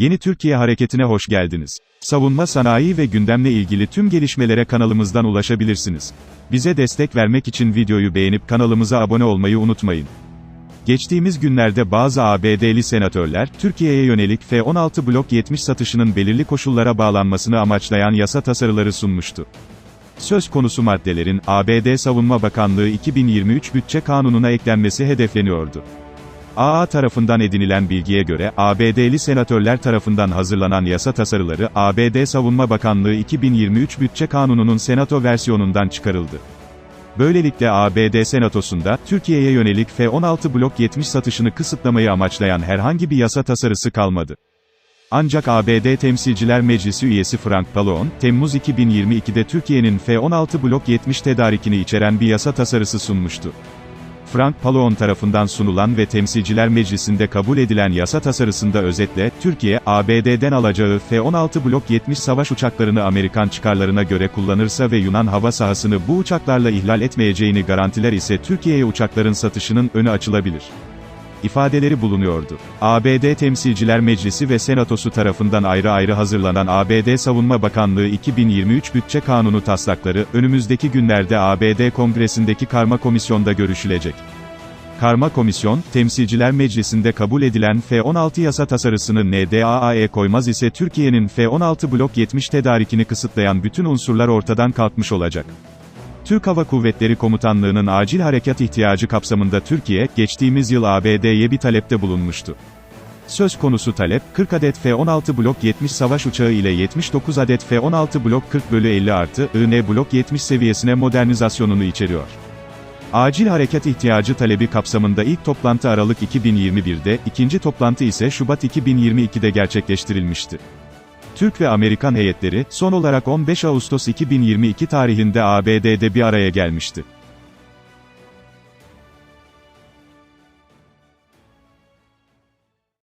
Yeni Türkiye Hareketi'ne hoş geldiniz. Savunma sanayi ve gündemle ilgili tüm gelişmelere kanalımızdan ulaşabilirsiniz. Bize destek vermek için videoyu beğenip kanalımıza abone olmayı unutmayın. Geçtiğimiz günlerde bazı ABD'li senatörler, Türkiye'ye yönelik F-16 Blok 70 satışının belirli koşullara bağlanmasını amaçlayan yasa tasarıları sunmuştu. Söz konusu maddelerin, ABD Savunma Bakanlığı 2023 bütçe kanununa eklenmesi hedefleniyordu. AA tarafından edinilen bilgiye göre, ABD'li senatörler tarafından hazırlanan yasa tasarıları, ABD Savunma Bakanlığı 2023 bütçe kanununun senato versiyonundan çıkarıldı. Böylelikle ABD Senatosu'nda, Türkiye'ye yönelik F-16 Blok 70 satışını kısıtlamayı amaçlayan herhangi bir yasa tasarısı kalmadı. Ancak ABD Temsilciler Meclisi üyesi Frank Pallone, Temmuz 2022'de Türkiye'nin F-16 Blok 70 tedarikini içeren bir yasa tasarısı sunmuştu. Frank Pallone tarafından sunulan ve Temsilciler Meclisi'nde kabul edilen yasa tasarısında özetle, Türkiye, ABD'den alacağı F-16 Blok 70 savaş uçaklarını Amerikan çıkarlarına göre kullanırsa ve Yunan hava sahasını bu uçaklarla ihlal etmeyeceğini garantiler ise Türkiye'ye uçakların satışının önü açılabilir ifadeleri bulunuyordu. ABD Temsilciler Meclisi ve Senatosu tarafından ayrı ayrı hazırlanan ABD Savunma Bakanlığı 2023 bütçe kanunu taslakları, önümüzdeki günlerde ABD Kongresi'ndeki karma komisyonda görüşülecek. Karma komisyon, Temsilciler Meclisi'nde kabul edilen F-16 yasa tasarısını NDAA'ya koymaz ise Türkiye'nin F-16 Blok 70 tedarikini kısıtlayan bütün unsurlar ortadan kalkmış olacak. Türk Hava Kuvvetleri Komutanlığı'nın acil harekat ihtiyacı kapsamında Türkiye, geçtiğimiz yıl ABD'ye bir talepte bulunmuştu. Söz konusu talep, 40 adet F-16 Blok 70 savaş uçağı ile 79 adet F-16 Blok 40 bölü 50 artı, IN Blok 70 seviyesine modernizasyonunu içeriyor. Acil harekat ihtiyacı talebi kapsamında ilk toplantı Aralık 2021'de, ikinci toplantı ise Şubat 2022'de gerçekleştirilmişti. Türk ve Amerikan heyetleri, son olarak 15 Ağustos 2022 tarihinde ABD'de bir araya gelmişti.